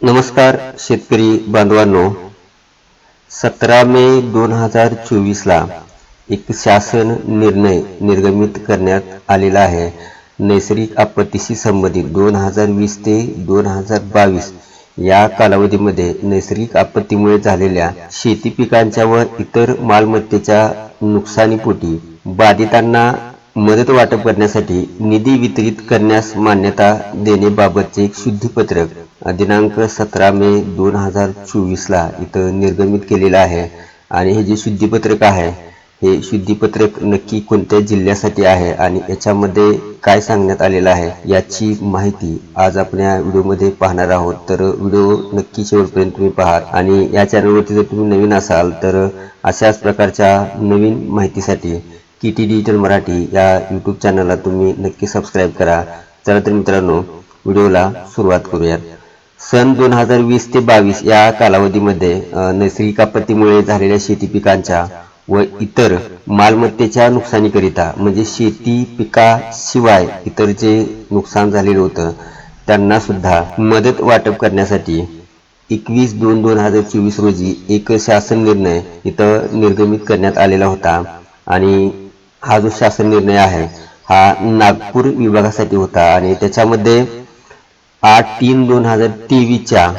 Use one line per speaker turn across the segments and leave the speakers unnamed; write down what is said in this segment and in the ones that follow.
नमस्कार शेतकरी बांधवांनो. सतरा मे दोन हजार चोवीसला एक शासन निर्णय निर्गमित करण्यात आलेला आहे. नैसर्गिक आपत्तीशी संबंधित दोन हजार वीस ते दोन हजार बावीस या कालावधीमध्ये नैसर्गिक आपत्तीमुळे झालेल्या शेती पिकांच्या व इतर मालमत्तेच्या नुकसानीपोटी बाधितांना मदत वाटप करण्यासाठी निधी वितरित करण्यास मान्यता देण्याबाबतचे एक शुद्धीपत्रक दिनांक सतरा मे दोन हजार चोवीसला इथं निर्गमित केलेलं आहे. आणि हे जे शुद्धीपत्रक आहे हे शुद्धीपत्रक नक्की कोणत्या जिल्ह्यासाठी आहे आणि याच्यामध्ये काय सांगण्यात आलेलं आहे याची माहिती आज आपण या व्हिडिओमध्ये पाहणार आहोत. तर व्हिडिओ नक्की शेवटपर्यंत तुम्ही पहा आणि या चॅनलवरती जर तुम्ही नवीन असाल तर अशाच प्रकारच्या नवीन माहितीसाठी ई टी डिजिटल मराठी या यूट्यूब चॅनलला तुम्ही नक्की सबस्क्राईब करा. चला तर मित्रांनो व्हिडिओला सुरुवात करूयात. सन दोन हजार वीस ते बावीस या कालावधीमध्ये नैसर्गिक आपत्तीमुळे झालेल्या शेती पिकांच्या व इतर मालमत्तेच्या नुकसानीकरिता म्हणजे शेती पिकाशिवाय इतर जे नुकसान झालेलं होतं. त्यांना सुद्धा मदत वाटप करण्यासाठी एकवीस दोन दोन हजार चोवीस रोजी एक शासन निर्णय इथं निर्गमित करण्यात आलेला होता. आणि हा जो शासन निर्णय आहे हा नागपूर विभागासाठी होता आणि त्याच्यामध्ये आठ तीन दोन हजार तेवीसच्या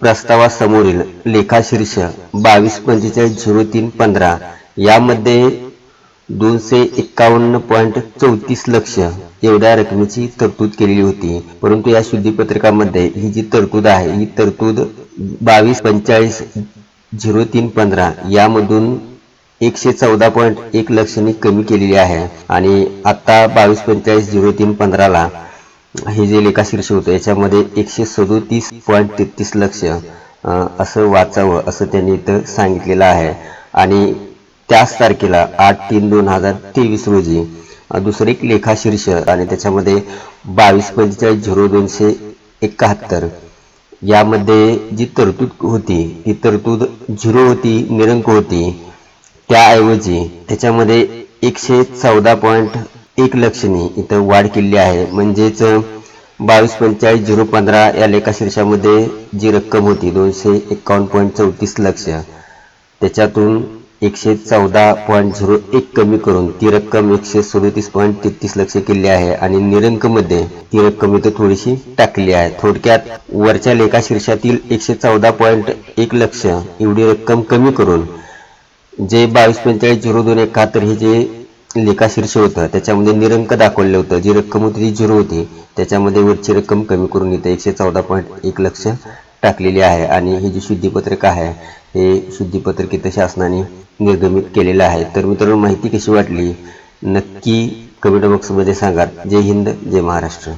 प्रस्तावासमोरील लेखाशीर्ष बावीस पंचेचाळीस झिरो तीन पंधरा यामध्ये दोनशे एक्कावन्न पॉईंट चौतीस लक्ष एवढ्या रकमेची तरतूद केलेली होती. परंतु या शुद्धीपत्रकामध्ये ही जी तरतूद आहे ही तरतूद बावीस पंचेचाळीस झिरो तीन पंधरा यामधून एकशे चौदा पॉईंट एक लक्षणी कमी केलेली आहे. आणि आत्ता बावीस पंचेचाळीस झिरो तीन पंधराला हे जे लेखाशीर्ष होतं याच्यामध्ये एकशे सदोतीस पॉईंट तेहतीस लक्ष असं वाचावं असं त्यांनी इथं सांगितलेलं आहे. आणि त्याच तारखेला आठ तीन दोन हजार तेवीस रोजी दुसरं एक लेखाशीर्ष आणि त्याच्यामध्ये बावीस पंचेचाळीस झिरो दोनशे एकाहत्तर. यामध्ये जी तरतूद होती ती तरतूद झिरो होती निरंक होती. त्याऐवजी त्याच्यामध्ये एकशे चौदा पॉईंट एक लक्षणी इथं वाढ केली आहे. म्हणजेच बावीस पंचेचाळीस झिरो पंधरा या लेखाशीर्षामध्ये जी रक्कम होती दोनशे एकावन्न पॉईंट चौतीस लक्ष त्याच्यातून एकशे चौदा पॉईंट झिरो एक कमी करून ती रक्कम एकशे सदोतीस पॉईंट तेहतीस लक्ष केली आहे आणि निरंकमध्ये ती रक्कम इथं थोडीशी टाकली आहे. थोडक्यात वरच्या लेखाशीर्षातील एकशे चौदा पॉईंट एक लक्ष एवढी रक्कम कमी करून जे बावीस पंचेचाळीस झिरो दोन एकाहत्तर हे जे लेखाशीर्ष होतं त्याच्यामध्ये निरंक दाखवलेलं होतं. जी रक्कम होती ती झिरो होती. त्याच्यामध्ये वरची रक्कम कमी करून इथं एकशे चौदा पॉईंट एक लक्ष टाकलेली आहे. आणि हे जे शुद्धीपत्रक आहे हे शुद्धीपत्रक इथं शासनाने निर्गमित केलेलं आहे. तर मित्रांनो माहिती कशी वाटली? नक्की कमेंट बॉक्समध्ये सांगा. जय हिंद जय महाराष्ट्र.